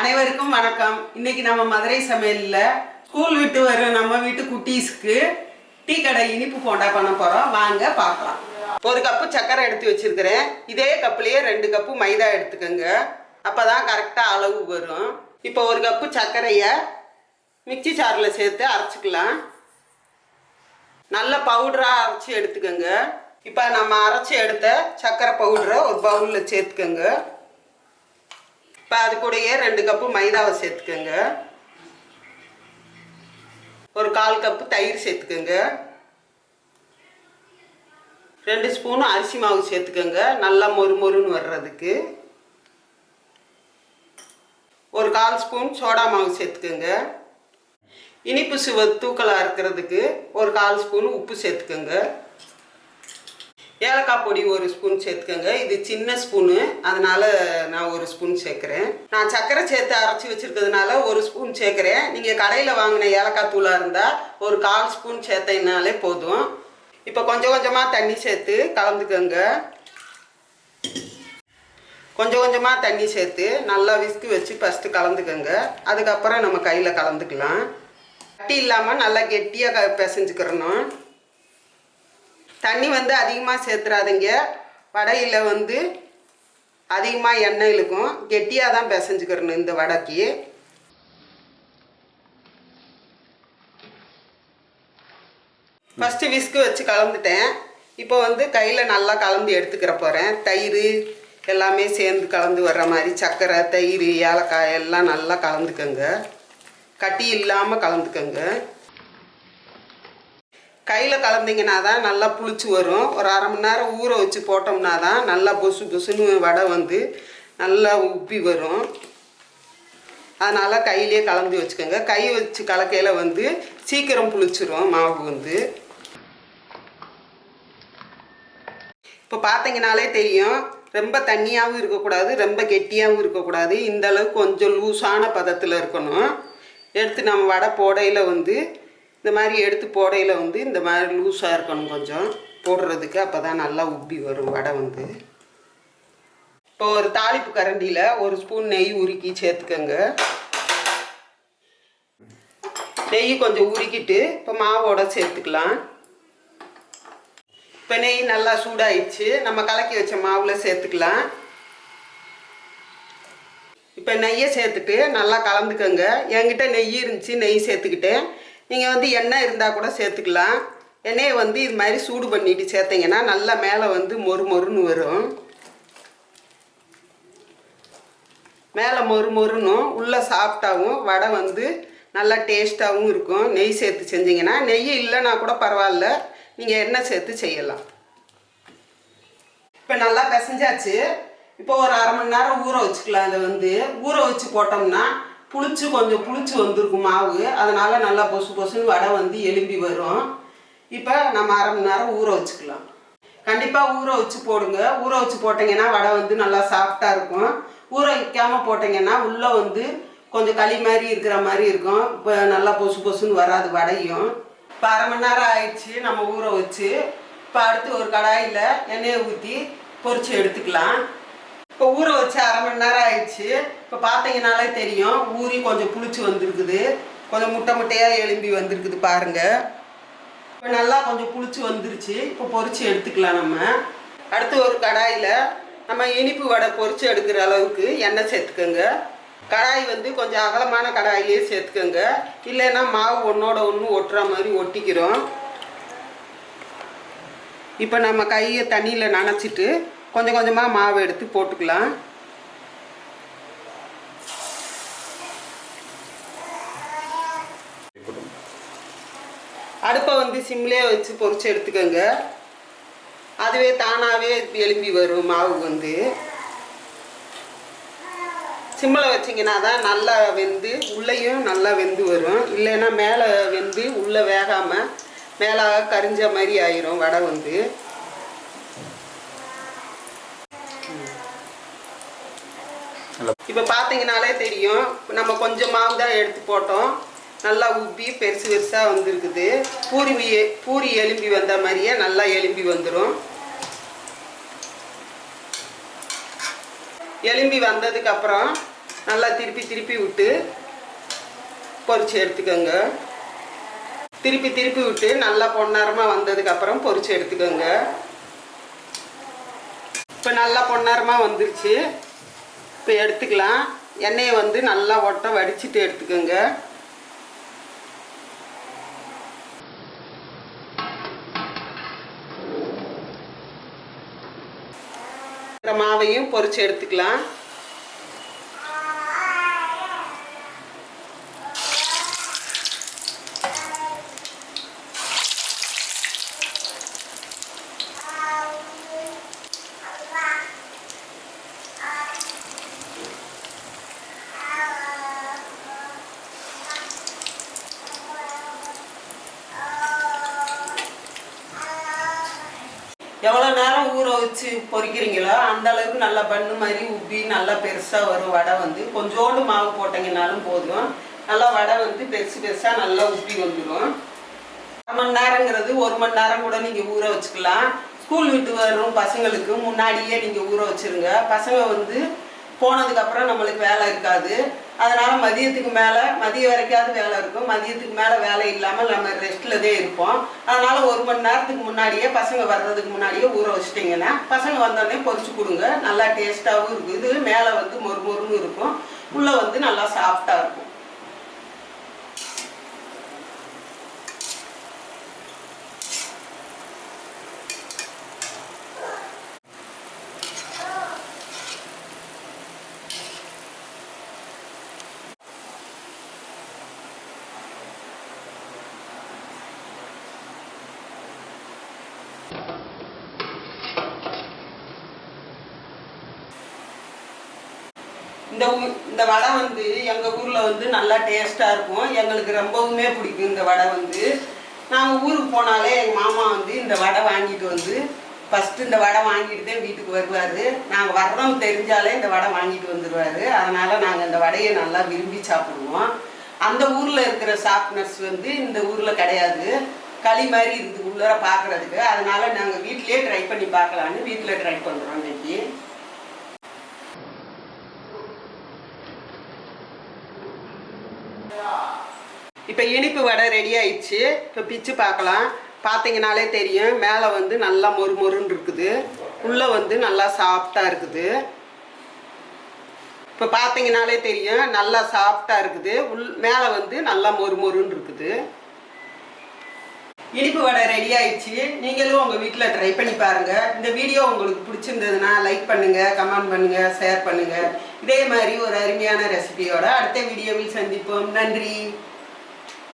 அனைவருக்கும் வணக்கம். இன்னைக்கு நம்ம மதுரை சமையலில் ஸ்கூல் விட்டு வர நம்ம வீட்டு குட்டீஸ்க்கு டீ கடை இனிப்பு போண்டா பண்ண போகிறோம் வாங்க பார்க்கலாம். ஒரு கப்பு சர்க்கரை எடுத்து வச்சிருக்கிறேன். இதே கப்புலேயே ரெண்டு கப்பு மைதா எடுத்துக்கோங்க. அப்போ தான் கரெக்டாக அளவு வரும். இப்போ ஒரு கப்பு சர்க்கரையை மிக்ஸி சாரில் சேர்த்து அரைச்சிக்கலாம். நல்ல பவுடராக அரைச்சி எடுத்துக்கோங்க. இப்போ நம்ம அரைச்சி எடுத்த சர்க்கரை பவுடரை ஒரு பவுலில் சேர்த்துக்கோங்க. இப்போ அது கூடயே ரெண்டு கப்பு மைதாவை சேர்த்துக்கோங்க. ஒரு கால் கப்பு தயிர் சேர்த்துக்கோங்க. ரெண்டு ஸ்பூன் அரிசி மாவு சேர்த்துக்கோங்க. நல்லா மொறு மொறுன்னு வர்றதுக்கு. ஒரு கால் ஸ்பூன் சோடா மாவு சேர்த்துக்கோங்க. இனிப்பு சுவை தூக்கலாக இருக்கிறதுக்கு ஒரு கால் ஸ்பூன் உப்பு சேர்த்துக்கோங்க. ஏலக்காய் பொடி ஒரு ஸ்பூன் சேர்த்துக்கோங்க. இது சின்ன ஸ்பூனு. அதனால நான் ஒரு ஸ்பூன் சேர்க்குறேன். நான் சர்க்கரை சேர்த்து அரைச்சி வச்சுருக்கிறதுனால ஒரு ஸ்பூன் சேர்க்குறேன். நீங்கள் கடையில் வாங்கின ஏலக்காய் தூளாக இருந்தால் ஒரு கால் ஸ்பூன் சேர்த்தீங்கனாலே போதும். இப்போ கொஞ்சம் கொஞ்சமாக தண்ணி சேர்த்து கலந்துக்கோங்க. கொஞ்சம் கொஞ்சமாக தண்ணி சேர்த்து நல்லா விஸ்கு வச்சு ஃபஸ்ட்டு கலந்துக்கோங்க. அதுக்கப்புறம் நம்ம கையில் கலந்துக்கலாம். கட்டி இல்லாமல் நல்லா கெட்டியாக க பிசைஞ்சுக்கிறணும். தண்ணி வந்து அதிகமாக சேர்த்துறாதீங்க. வடையில் வந்து அதிகமாக எண்ணெய் இழுக்கும். கெட்டியாக தான் பிசைஞ்சுக்கிறணும் இந்த வடைக்கு. ஃபஸ்ட்டு விஸ்கு வச்சு கலந்துட்டேன். இப்போ வந்து கையில் நல்லா கலந்து எடுத்துக்கிற போகிறேன் தயிர் எல்லாமே சேர்ந்து கலந்து வர்ற மாதிரி சர்க்கரை தயிர் ஏலக்காய் எல்லாம் நல்லா கலந்துக்கோங்க. கட்டி இல்லாமல் கலந்துக்கோங்க. கையில் கலந்தீங்கன்னா தான் நல்லா புளிச்சு வரும். ஒரு அரை மணி நேரம் ஊற வச்சு போட்டோம்னா தான் நல்லா பொசு பொசுன்னு வடை வந்து நல்லா உப்பி வரும். அதனால் கையிலே கலந்து வச்சுக்கோங்க. கை வச்சு கலக்கையில் வந்து சீக்கிரம் புளிச்சிரும் மாவு வந்து. இப்போ பார்த்தீங்கனாலே தெரியும். ரொம்ப தண்ணியாகவும் இருக்கக்கூடாது ரொம்ப கெட்டியாகவும் இருக்கக்கூடாது. இந்த அளவுக்கு கொஞ்சம் லூஸான பதத்தில் இருக்கணும். எடுத்து நம்ம வடை போடையில் வந்து இந்த மாதிரி எடுத்து போடையில் வந்து இந்த மாதிரி லூஸாக இருக்கணும் கொஞ்சம். போடுறதுக்கு அப்போ தான் நல்லா உப்பி வரும் வடை வந்து. இப்போ ஒரு தாளிப்பு கரண்டியில் ஒரு ஸ்பூன் நெய் உருக்கி சேர்த்துக்கோங்க. நெய் கொஞ்சம் உருக்கிட்டு இப்போ மாவோட சேர்த்துக்கலாம். இப்போ நெய் நல்லா சூடாயிடுச்சு. நம்ம கலக்கி வச்ச மாவில் சேர்த்துக்கலாம். இப்போ நெய்யை சேர்த்துட்டு நல்லா கலந்துக்கோங்க. என்கிட்ட நெய் இருந்துச்சு நெய் சேர்த்துக்கிட்டேன். நீங்கள் வந்து எண்ணெய் இருந்தால் கூட சேர்த்துக்கலாம். எண்ணெயை வந்து இது மாதிரி சூடு பண்ணிட்டு சேர்த்தீங்கன்னா நல்லா மேலே வந்து மொறு மொறுன்னு வரும். மேலே மொறு மொறுனும் உள்ளே சாஃப்டாகவும் வடை வந்து நல்லா டேஸ்ட்டாகவும் இருக்கும். நெய் சேர்த்து செஞ்சீங்கன்னா நெய் இல்லைன்னா கூட பரவாயில்ல. நீங்கள் எண்ணெய் சேர்த்து செய்யலாம். இப்போ நல்லா பிசைஞ்சாச்சு. இப்போ ஒரு அரை மணி நேரம் ஊற வச்சுக்கலாம். அதை வந்து ஊற வச்சு போட்டோம்னா புளிச்சு கொஞ்சம் புளிச்சு வந்திருக்கும் மாவு. அதனால் நல்லா பொசு பொசுன்னு வடை வந்து எலும்பி வரும். இப்போ நம்ம அரை மணி நேரம் ஊற வச்சுக்கலாம். கண்டிப்பாக ஊற வச்சு போடுங்க. ஊற வச்சு போட்டிங்கன்னா வடை வந்து நல்லா சாஃப்டாக இருக்கும். ஊற வைக்காமல் போட்டிங்கன்னா உள்ளே வந்து கொஞ்சம் களி மாதிரி இருக்கிற மாதிரி இருக்கும். இப்போ நல்லா பொசு பொசுன்னு வராது வடையும். இப்போ அரை மணி நேரம் ஆயிடுச்சு நம்ம ஊற வச்சு. இப்போ அடுத்து ஒரு கடாயில் எண்ணெயை ஊற்றி பொறிச்சு எடுத்துக்கலாம். இப்போ ஊற வச்சு அரை மணி நேரம் ஆயிடுச்சு. இப்போ பார்த்தீங்கனாலே தெரியும். ஊறி கொஞ்சம் புளிச்சு வந்திருக்குது. கொஞ்சம் முட்டை முட்டையாக எலும்பி வந்திருக்குது பாருங்கள் இப்போ நல்லா கொஞ்சம் புளிச்சு வந்துருச்சு. இப்போ பொரிச்சு எடுத்துக்கலாம் நம்ம. அடுத்து ஒரு கடாயில் நம்ம இனிப்பு வடை பொறிச்சு எடுக்கிற அளவுக்கு எண்ணெய் சேர்த்துக்கோங்க. கடாய் வந்து கொஞ்சம் அகலமான கடாயிலே சேர்த்துக்கோங்க. இல்லைன்னா மாவு ஒன்றோட ஒன்று ஒட்டுற மாதிரி ஒட்டிக்கிறோம். இப்போ நம்ம கையை தண்ணியில் நனைச்சிட்டு கொஞ்சம் கொஞ்சமாக மாவு எடுத்து போட்டுக்கலாம். அடுப்பை வந்து சிம்லேயே வச்சு பொறிச்சு எடுத்துக்கோங்க. அதுவே தானாகவே எலும்பி வரும் மாவு வந்து. சிம்மில் வச்சிங்கன்னா தான் நல்லா வெந்து உள்ளேயும் நல்லா வெந்து வரும். இல்லைன்னா மேலே வெந்து உள்ளே வேகாமல் மேலாக கரிஞ்ச மாதிரி ஆயிரும் வடை வந்து. இப்போ பார்த்தீங்கனாலே தெரியும். நம்ம கொஞ்சம் மாவு தான் எடுத்து போட்டோம். நல்லா உப்பி பெருசு பெருசாக வந்திருக்குது. பூரி பூரி எலும்பி வந்த மாதிரியே நல்லா எலும்பி வந்துடும் எலும்பி வந்ததுக்கப்புறம் நல்லா திருப்பி திருப்பி விட்டு பொரிச்சு எடுத்துக்கோங்க. திருப்பி திருப்பி விட்டு நல்லா பொன்னரமாக வந்ததுக்கப்புறம் பொறிச்சு எடுத்துக்கோங்க. இப்போ நல்லா பொன்னரமாக வந்துருச்சு. இப்போ எடுத்துக்கலாம். எண்ணெயை வந்து நல்லா ஒட்ட வடிச்சிட்டு எடுத்துக்கோங்க. மாவையும் பொறிச்சு எடுத்துக்கலாம். எவ்வளோ நேரம் ஊற வச்சு பொறிக்கிறீங்களோ அந்த அளவுக்கு நல்லா பண்ணு மாதிரி உப்பி நல்லா பெருசாக வரும் வடை வந்து கொஞ்சோண்டு மாவு போட்டீங்கனாலும் போதும். நல்லா வடை வந்து பெருசு பெருசாக நல்லா உப்பி வந்துடும் அரை மணி நேரங்கிறது ஒரு மணி நேரம் கூட நீங்கள் ஊற வச்சுக்கலாம். ஸ்கூல் விட்டு வரும் பசங்களுக்கு முன்னாடியே நீங்கள் ஊற வச்சுருங்க. பசங்க வந்து போனதுக்கப்புறம் நம்மளுக்கு வேலை இருக்காது. அதனால மதியத்துக்கு மேலே மதியம் வரைக்காவது வேலை இருக்கும். மதியத்துக்கு மேலே வேலை இல்லாமல் நம்ம ரெஸ்ட்டில் தான் இருப்போம். அதனால ஒரு மணி நேரத்துக்கு முன்னாடியே பசங்க வர்றதுக்கு முன்னாடியே ஊற வச்சிட்டிங்கன்னா பசங்க வந்தோடனே பொறிச்சு கொடுங்க. நல்லா டேஸ்ட்டாகவும் இருக்கும் இது மேலே வந்து மொறு மொறுன்னு இருக்கும். உள்ளே வந்து நல்லா சாஃப்டாக இருக்கும். இந்த இந்த வடை வந்து எங்கள் ஊரில் வந்து நல்லா டேஸ்ட்டாக இருக்கும். எங்களுக்கு ரொம்பவுமே பிடிக்கும் இந்த வடை வந்து. நாங்கள் ஊருக்கு போனாலே எங்கள் மாமா வந்து இந்த வடை வாங்கிட்டு வந்து ஃபஸ்ட்டு இந்த வடை வாங்கிட்டு தான் வீட்டுக்கு வருவார். நாங்கள் வர்றோம் தெரிஞ்சாலே இந்த வடை வாங்கிட்டு வந்துடுவார் அதனால் நாங்கள் இந்த வடையை நல்லா விரும்பி சாப்பிடுவோம். அந்த ஊரில் இருக்கிற ஷார்ப்னஸ் வந்து இந்த ஊரில் கிடையாது. களி மாதிரி இருக்குது உள்ளார பார்க்குறதுக்கு அதனால் நாங்கள் வீட்டிலே ட்ரை பண்ணி பார்க்கலான்னு வீட்டில் ட்ரை பண்ணுறோம் இன்னைக்கு. இப்போ இனிப்பு வடை ரெடி ஆயிடுச்சு. இப்போ பிச்சு பார்க்கலாம். பார்த்தீங்கனாலே தெரியும். மேலே வந்து நல்லா மொறு மொறுன்னு இருக்குது. உள்ளே வந்து நல்லா சாஃப்டாக இருக்குது. இப்போ பார்த்தீங்கனாலே தெரியும். நல்லா சாஃப்டாக இருக்குது. உள் மேலே வந்து நல்லா மொறு மொறுன்னு இருக்குது. இனிப்பு வடை ரெடி ஆயிடுச்சு. நீங்களும் உங்கள் வீட்டில் ட்ரை பண்ணி பாருங்கள் இந்த வீடியோ உங்களுக்கு பிடிச்சிருந்ததுன்னா லைக் பண்ணுங்கள் கமெண்ட் பண்ணுங்கள் ஷேர் பண்ணுங்கள் இதே மாதிரி ஒரு அருமையான ரெசிபியோட அடுத்த வீடியோவில் சந்திப்போம். நன்றி.